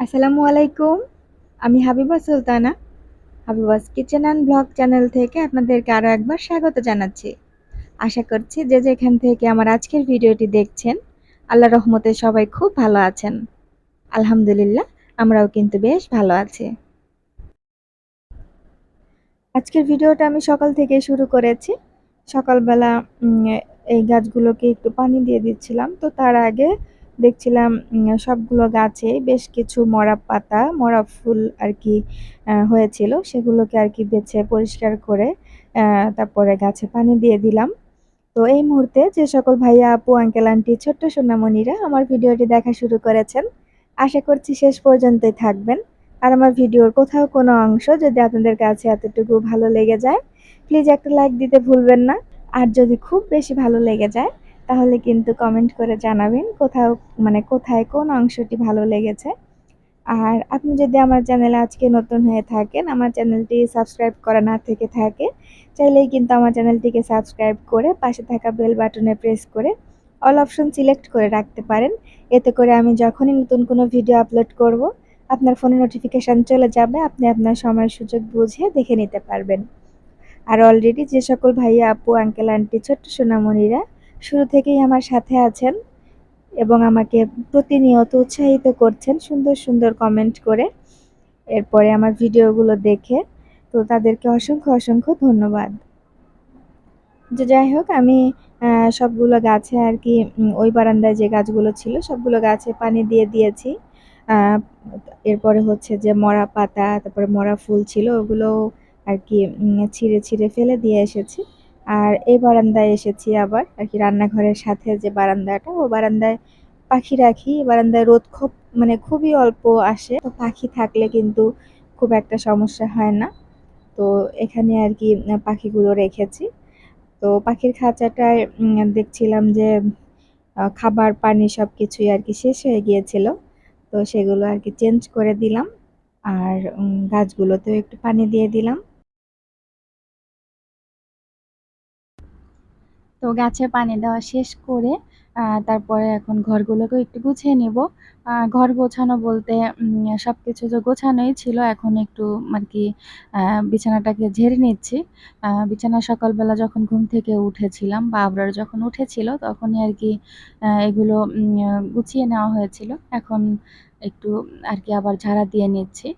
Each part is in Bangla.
আসসালামু আলাইকুম, আমি Habiba Sultana, Habiba's kitchen and blog channel থেকে আপনাদেরকে আরও একবার স্বাগত জানাচ্ছি। আশা করছি যে যেখান থেকে আমার আজকের ভিডিওটি দেখছেন আল্লাহ রহমতে সবাই খুব ভালো আছেন। আলহামদুলিল্লাহ, আমরাও কিন্তু বেশ ভালো আছি। আজকের ভিডিওটা আমি সকাল থেকে শুরু করেছি। সকালবেলা এই গাছগুলোকে একটু পানি দিয়ে দিচ্ছিলাম, তো তার আগে দেখছিলাম সবগুলো গাছে বেশ কিছু মরা পাতা, মরা ফুল আর কি হয়েছিল। সেগুলোকে আর কি বেছে পরিষ্কার করে তারপরে গাছে পানি দিয়ে দিলাম। তো এই মুহূর্তে যে সকল ভাইয়া, আপু, আঙ্কেল, আন্টি, ছোট্ট সোনামণিরা আমার ভিডিওটি দেখা শুরু করেছেন, আশা করছি শেষ পর্যন্তই থাকবেন। আর আমার ভিডিওর কোথাও কোনো অংশ যদি আপনাদের কাছে এতটুকু ভালো লেগে যায় প্লিজ একটা লাইক দিতে ভুলবেন না। আর যদি খুব বেশি ভালো লেগে যায় তাহলে কিন্তু কমেন্ট করে জানাবেন কোথাও মানে কোথায় কোন অংশটি ভালো লেগেছে। আর আপনি যদি আমার চ্যানেলে আজকে নতুন হয়ে থাকেন, আমার চ্যানেলটি সাবস্ক্রাইব করা না থেকে থাকে, চাইলেই কিন্তু আমার চ্যানেলটিকে সাবস্ক্রাইব করে পাশে থাকা বেল বাটনে প্রেস করে অল অপশন সিলেক্ট করে রাখতে পারেন। এতে করে আমি যখনই নতুন কোনো ভিডিও আপলোড করব, আপনার ফোনে নোটিফিকেশান চলে যাবে, আপনি আপনার সময় সুযোগ বুঝে দেখে নিতে পারবেন। আর অলরেডি যে সকল ভাইয়া, আপু আঙ্কেল আন্টি ছোট্ট সোনামণিরা শুরু থেকেই আমার সাথে আছেন এবং আমাকে প্রতিনিয়ত উৎসাহিত করছেন সুন্দর সুন্দর কমেন্ট করে। এরপরে আমার ভিডিওগুলো দেখে তো তাদেরকে অসংখ্য অসংখ্য ধন্যবাদ। যে যাই হোক, আমি সবগুলো গাছে আর কি ওই বারান্দায় যে গাছগুলো ছিল, সবগুলো গাছে পানি দিয়ে দিয়েছি। এরপরে হচ্ছে যে মরা পাতা, তারপরে মরা ফুল ছিল ওগুলো আর কি ছিঁড়ে ছিঁড়ে ফেলে দিয়ে এসেছি। আর এই বারান্দায় এসেছি আবার, আর কি রান্নাঘরের সাথে যে বারান্দাটা, ও বারান্দায় পাখি রাখি বারান্দায় রোদ খুব মানে খুবই অল্প আসে, তো পাখি থাকলে কিন্তু খুব একটা সমস্যা হয় না। তো এখানে আর কি পাখিগুলো রেখেছি। তো পাখির খাঁচাটায় দেখছিলাম যে খাবার, পানি সব কিছুই আর কি শেষ হয়ে গিয়েছিল। তো সেগুলো আর কি চেঞ্জ করে দিলাম। আর গাছগুলোতেও একটু পানি দিয়ে দিলাম। তো গাছে পানি দেওয়া শেষ করে তারপরে এখন ঘরগুলোকেও একটু গুছিয়ে নিব। ঘর গোছানো বলতে সব কিছু তো গোছানোই ছিল, এখন একটু আর কি বিছানাটাকে ঝেড়ে নিচ্ছি। বিছানা সকালবেলা যখন ঘুম থেকে উঠেছিলাম, বা আবরার যখন উঠেছিল, তখনই আর কি এগুলো গুছিয়ে নেওয়া হয়েছিল। এখন একটু আর কি আবার ঝাড়া দিয়ে নিচ্ছি।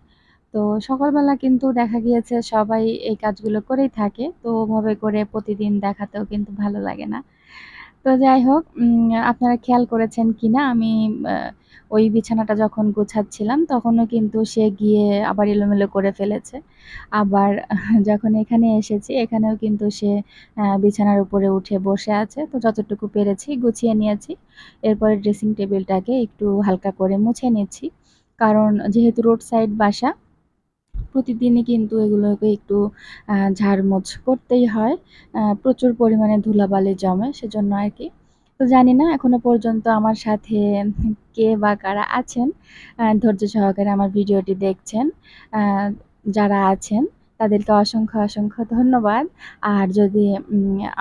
তো সকালবেলা কিন্তু দেখা গিয়েছে সবাই এই কাজগুলো করেই থাকে। তো ওভাবে করে প্রতিদিন দেখাতেও কিন্তু ভালো লাগে না। তো যাই হোক আপনারা খেয়াল করেছেন কিনা? আমি ওই বিছানাটা যখন গোছাচ্ছিলাম, তখনও কিন্তু সে গিয়ে আবার এলোমেলো করে ফেলেছে। আবার যখন এখানে এসেছি, এখানেও কিন্তু সে বিছানার উপরে উঠে বসে আছে। তো যতটুকু পেরেছি গুছিয়ে নিয়েছি। এরপরে ড্রেসিং টেবিলটাকে একটু হালকা করে মুছে নিচ্ছি। কারণ যেহেতু রোড সাইড বাসা প্রতিদিনই কিন্তু এগুলোকে একটু ঝাড়মোছ করতেই হয়। প্রচুর পরিমাণে ধুলাবালি জমে সেজন্য আর কি। তো জানি না, এখনও পর্যন্ত আমার সাথে কে বা কারা আছেন ধৈর্য সহকারে আমার ভিডিওটি দেখছেন যারা আছেন। তাদেরকে অসংখ্য অসংখ্য ধন্যবাদ। আর যদি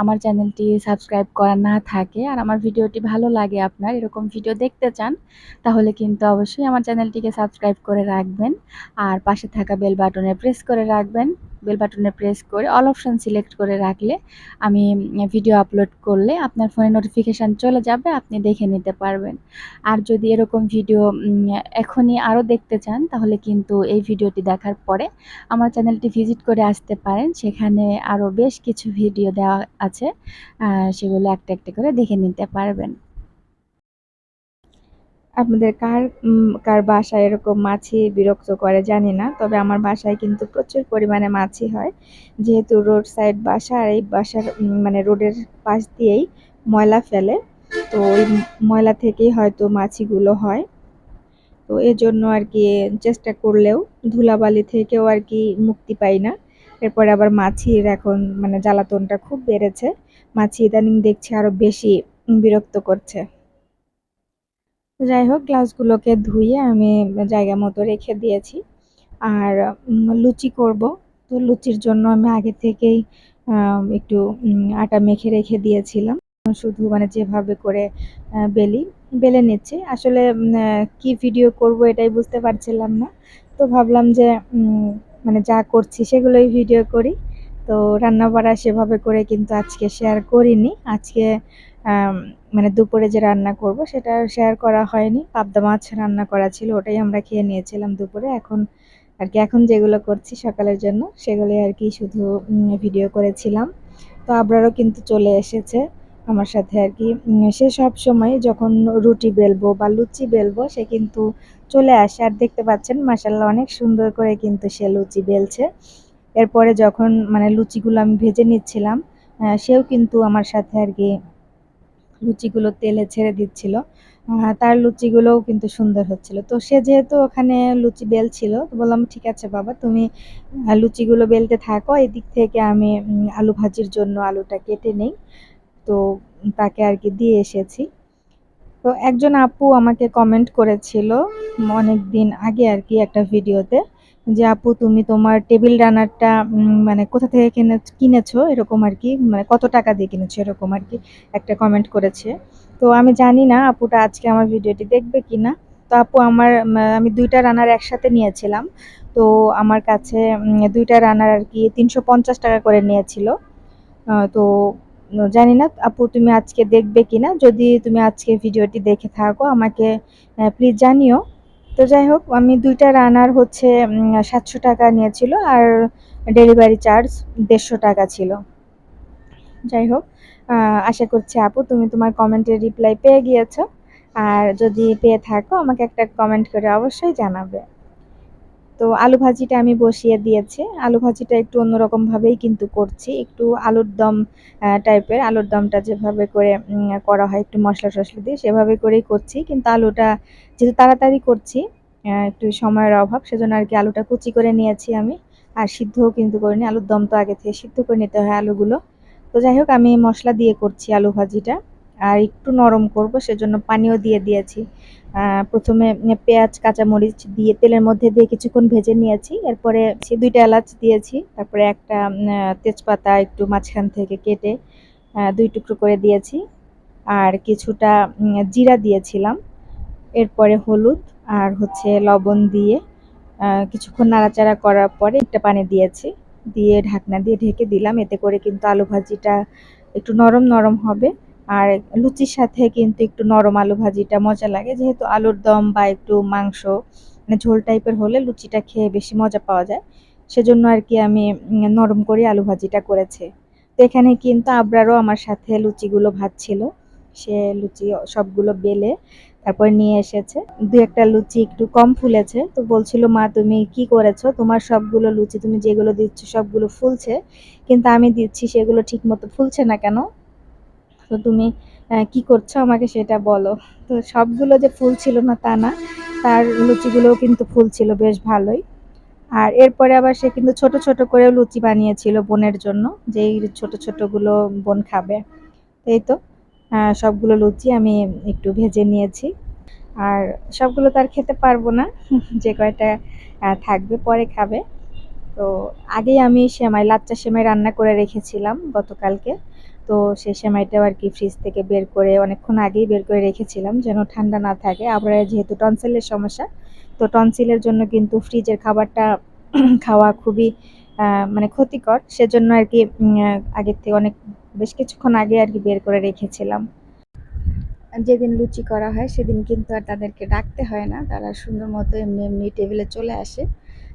আমার চ্যানেলটি সাবস্ক্রাইব করা না থাকে আর আমার ভিডিওটি ভালো লাগে আপনার, এরকম ভিডিও দেখতে চান, তাহলে কিন্তু অবশ্যই আমার চ্যানেলটিকে সাবস্ক্রাইব করে রাখবেন। আর পাশে থাকা বেল বাটনে প্রেস করে রাখবেন। বেল বাটনে প্রেস করে অল অপশান সিলেক্ট করে রাখলে আমি ভিডিও আপলোড করলে আপনার ফোনে নোটিফিকেশান চলে যাবে, আপনি দেখে নিতে পারবেন। আর যদি এরকম ভিডিও এখনই আরও দেখতে চান, তাহলে কিন্তু এই ভিডিওটি দেখার পরে আমার চ্যানেলটি ভিজিট করে আসতে পারেন। সেখানে আরও বেশ কিছু ভিডিও দেওয়া আছে সেগুলো একটা একটা করে দেখে নিতে পারবেন। আপনাদের কার কার বাসায় এরকম মাছি বিরক্ত করে জানি না, তবে আমার বাসায় কিন্তু প্রচুর পরিমাণে মাছি হয়। যেহেতু রোড সাইড বাসা, আর এই বাসার মানে রোডের পাশ দিয়েই ময়লা ফেলে, তো ওই ময়লা থেকেই হয়তো মাছিগুলো হয়। তো এজন্য আর কি চেষ্টা করলেও ধুলাবালি থেকেও আর কি মুক্তি পাই না। এরপরে আবার মাছির এখন মানে জ্বালাতনটা খুব বেড়েছে। মাছি ইদানিং দেখছি আরও বেশি বিরক্ত করছে। যাই হোক, গ্লাসগুলোকে ধুয়ে আমি জায়গা মতো রেখে দিয়েছি। আর লুচি করব। তো লুচির জন্য আমি আগে থেকেই একটু আটা মেখে রেখে দিয়েছিলাম। শুধু মানে যেভাবে করে বেলি, বেলে নিচ্ছি। আসলে কি ভিডিও করব এটাই বুঝতে পারছিলাম না। তো ভাবলাম যে মানে যা করছি সেগুলোই ভিডিও করি। তো রান্না বাড়া সেভাবে করে কিন্তু আজকে শেয়ার করিনি। আজকে মানে দুপুরে যে রান্না করব সেটা শেয়ার করা হয়নি। পাবদা মাছ রান্না করা ছিল, ওটাই আমরা খেয়ে নিয়েছিলাম দুপুরে। এখন আর কি, এখন যেগুলো করছি সকালের জন্য, সেগুলো আর কি শুধু ভিডিও করেছিলাম। তো আবরারও কিন্তু চলে এসেছে আমার সাথে আর কি। সে সব সময় যখন রুটি বেলবো বা লুচি বেলবো, সে কিন্তু চলে আসে। আর দেখতে পাচ্ছেন মাসাল্লাহ অনেক সুন্দর করে কিন্তু সে লুচি বেলছে। এরপরে যখন মানে লুচিগুলো আমি ভেজে নিচ্ছিলাম সেও কিন্তু আমার সাথে আর কি লুচিগুলো তেলে ছেড়ে দিচ্ছিল। তার লুচিগুলোও কিন্তু সুন্দর হচ্ছিল। তো সে যেহেতু ওখানে লুচি বেলছিল, তো বললাম, ঠিক আছে বাবা, তুমি লুচিগুলো বেলতে থাকো। এদিক থেকে আমি আলু ভাজির জন্য আলুটা কেটে নেই। তো তাকে আর কি দিয়ে এসেছি। তো একজন আপু আমাকে কমেন্ট করেছিল অনেক দিন আগে আর কি একটা ভিডিওতে যে, আপু, তুমি তোমার টেবিল রানারটা মানে কোথা থেকে কিনে, কিনেছো? এরকম আর কি মানে কত টাকা দিয়ে কিনেছো? এরকম আর কি একটা কমেন্ট করেছে। তো আমি জানি না আপুটা আজকে আমার ভিডিওটি দেখবে কি না। তো আপু, আমার আমি দুইটা রানার একসাথে নিয়েছিলাম। তো আমার কাছে দুইটা রানার আর কি তিনশো পঞ্চাশ টাকা করে নিয়েছিল। তো জানি না আপু, তুমি আজকে দেখবে কি না? যদি তুমি আজকে ভিডিওটি দেখে থাকো, আমাকে প্লিজ জানিও। তো যাই হোক, আমি দুইটা রানার হচ্ছে সাতশো টাকা নিয়েছিল আর ডেলিভারি চার্জ দেড়শো টাকা ছিল। যাই হোক আশা করছি আপু, তুমি তোমার কমেন্টের রিপ্লাই পেয়ে গিয়েছো। আর যদি পেয়ে থাকো, আমাকে একটা কমেন্ট করে অবশ্যই জানাবে। তো আলু ভাজিটা আমি বসিয়ে দিয়েছি। আলু ভাজিটা একটু অন্যরকমভাবেই কিন্তু করছি। একটু আলুর দম টাইপের আলুর দমটা যেভাবে করে করা হয়, একটু মশলা টশলা দিয়ে সেভাবে করেই করছি। কিন্তু আলুটা যেহেতু তাড়াতাড়ি করছি একটু সময়ের অভাব, সেজন্য আর কি আলুটা কুচি করে নিয়েছি আমি। আর সিদ্ধও কিন্তু করিনি, আলুর দম তো আগে থেকে সিদ্ধ করে নিতে হয় আলুগুলো। তো যাই হোক, আমি মশলা দিয়ে করছি আলু ভাজিটা। আর একটু নরম করব, সেজন্য পানিও দিয়ে দিয়েছি। প্রথমে পেঁয়াজ, কাঁচামরিচ দিয়ে তেলের মধ্যে দিয়ে কিছুক্ষণ ভেজে নিয়েছি। এরপরে দুইটা এলাচ দিয়েছি, তারপরে একটা তেজপাতা একটু মাঝখান থেকে কেটে দুই টুকরো করে দিয়েছি। আর কিছুটা জিরা দিয়েছিলাম। এরপরে হলুদ আর হচ্ছে লবণ দিয়ে কিছুক্ষণ নাড়াচাড়া করার পরে একটা পানি দিয়েছি। দিয়ে ঢাকনা দিয়ে ঢেকে দিলাম, এতে করে কিন্তু আলু ভাজিটা একটু নরম নরম হবে। আর লুচির সাথে কিন্তু একটু নরম আলু ভাজিটা মজা লাগে। যেহেতু আলুর দম বা একটু মাংস মানে ঝোল টাইপের হলে লুচিটা খেয়ে বেশি মজা পাওয়া যায়। সেজন্য আর কি আমি নরম করে আলু ভাজিটা করেছি। তো এখানে কিন্তু আবরারও আমার সাথে লুচিগুলো ভাজছিল। সে লুচি সবগুলো বেলে তারপর নিয়ে এসেছে। দু একটা লুচি একটু কম ফুলেছে। তো বলছিল, মা, তুমি কি করেছ? তোমার সবগুলো লুচি, তুমি যেগুলো দিচ্ছ সবগুলো ফুলছে। কিন্তু আমি দিচ্ছি, সেগুলো ঠিক মতো ফুলছে না কেন? তো তুমি কি করছ আমাকে সেটা বলো। তো সবগুলো যে ফুল ছিল না তা না, তার লুচিগুলোও কিন্তু ফুল ছিল বেশ ভালোই। আর এরপরে আবার সে কিন্তু ছোট ছোট করেও লুচি বানিয়েছিল বোনের জন্য, যেই ছোট ছোটগুলো বোন খাবে। এই তো সবগুলো লুচি আমি একটু ভেজে নিয়েছি। আর সবগুলো তো আর খেতে পারব না, যে কয়টা থাকবে পরে খাবে। তো আগেই আমি সেমাই, লাচ্চা সেমাই রান্না করে রেখেছিলাম গতকালকে। তো সেই সেমাইটাও আর কি ফ্রিজ থেকে বের করে অনেকক্ষণ আগেই বের করে রেখেছিলাম, যেন ঠান্ডা না থাকে। আবার যেহেতু টনসিলের সমস্যা, তো টনসিলের জন্য কিন্তু ফ্রিজের খাবারটা খাওয়া খুবই মানে ক্ষতিকর। সেজন্য আর কি আগের থেকে অনেক, বেশ কিছুক্ষণ আগে আর কি বের করে রেখেছিলাম। যেদিন লুচি করা হয়, সেদিন কিন্তু আর তাদেরকে ডাকতে হয় না। তারা সুন্দর মতো এমনি এমনি টেবিলে চলে আসে।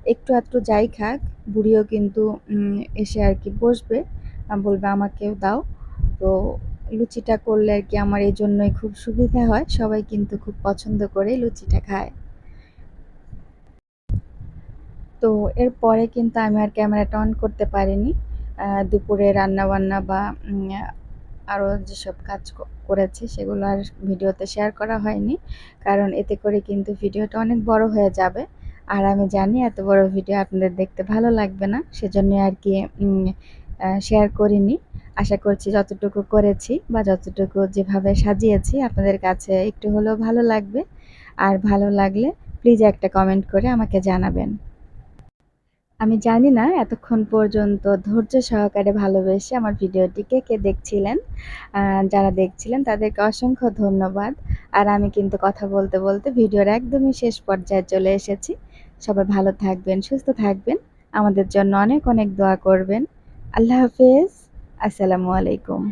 একটু আধটু যাই খাক, বুড়িও কিন্তু এসে আর কি বসবে। বলবে, আমাকেও দাও। তো লুচিটা করলে আর কি আমার এই জন্যই খুব সুবিধা হয়। সবাই কিন্তু খুব পছন্দ করে লুচিটা খায়। তো এরপরে কিন্তু আমি আর ক্যামেরাটা অন করতে পারিনি। দুপুরে রান্না বান্না বা আরও যেসব কাজ করেছি সেগুলো আর ভিডিওতে শেয়ার করা হয়নি। কারণ এতে করে কিন্তু ভিডিওটা অনেক বড় হয়ে যাবে। আর আমি জানি এত বড় ভিডিও আপনাদের দেখতে ভালো লাগবে না। সেজন্য আর কি শেয়ার করিনি। আশা করছি যতটুকু করেছি বা যতটুকু যেভাবে সাজিয়েছি আপনাদের কাছে একটু হলেও ভালো লাগবে। আর ভালো লাগলে প্লিজ একটা কমেন্ট করে আমাকে জানাবেন। আমি জানি না এতক্ষণ পর্যন্ত ধৈর্য সহকারে ভালোবেসে আমার ভিডিওটিকে কে দেখছিলেন যারা দেখছিলেন তাদেরকে অসংখ্য ধন্যবাদ। আর আমি কিন্তু কথা বলতে বলতে ভিডিওর একদমই শেষ পর্যায়ে চলে এসেছি। সবাই ভালো থাকবেন, সুস্থ থাকবেন। আমাদের জন্য অনেক অনেক দোয়া করবেন। আল্লাহ হাফেজ। আসসালামু আলাইকুম।